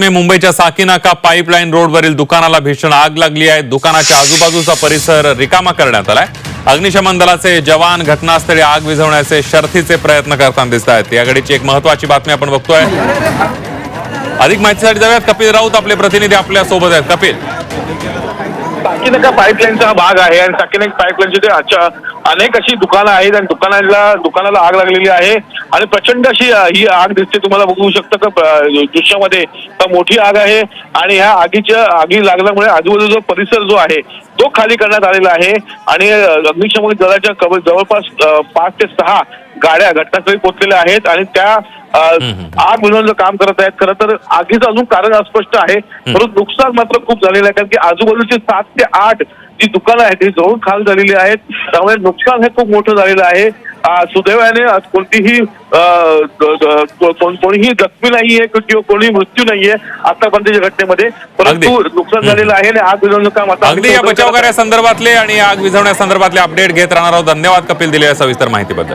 मुंबईच्या साकीनाका पाईपलाईन रोडवरील दुकानाला भीषण आग लागली आहे. दुकानाच्या आजूबाजूचा परिसर रिकामा करण्यात आलाय. अग्निशमन दलाचे जवान घटनास्थळी आग विझवण्याचे शर्थीचे प्रयत्न करताना दिसत आहेत. या घडीची एक महत्वाची बातमी आपण बघतोय. अधिक माहितीसाठी जाऊयात. कपिल राऊत आपले प्रतिनिधी आपल्यासोबत आहेत. कपिल. साकीनका पाईपलाईनचा हा भाग आहे आणि साकीनक पाईपलाईनचे अच्छा अनेक अशी दुकानं आहेत आणि दुकानाला दुकानाला आग लागलेली आहे. आणि प्रचंड अशी ही आग दिसते. तुम्हाला बघू शकता का दृश्यामध्ये मोठी आग आहे आणि ह्या आगीच्या आगी लागल्यामुळे आजूबाजूचा परिसर जो आहे तो खाली करण्यात आलेला आहे. आणि अग्निशमन दलाच्या कव- जवळपास पाच ते सहा गाड्या घटनास्थळी पोहोचलेल्या आहेत आणि त्या आग मिळवण्याचं काम करत आहेत खरं तर आगीचं अजून कारण अस्पष्ट आहे. परंतु नुकसान मात्र खूप झालेलं आहे कारण की आजूबाजूची सात ते आठ जी दुकानं आहेत ती जळून खाल झालेली आहेत. त्यामुळे नुकसान हे खूप मोठं झालेलं आहे. सुदैवाने आज कोणतीही कोणीही जखमी नाहीये किंवा कोणी मृत्यू नाहीये आतापर्यंतच्या घटनेमध्ये. परंतु. नुकसान झालेलं आहे आणि आग काम आता अगदी या बचाव कार्यासंदर्भातले आणि आग विझवण्यासंदर्भातले अपडेट घेत राहणार आहोत. धन्यवाद कपिल दिलेल्या सविस्तर माहितीबद्दल.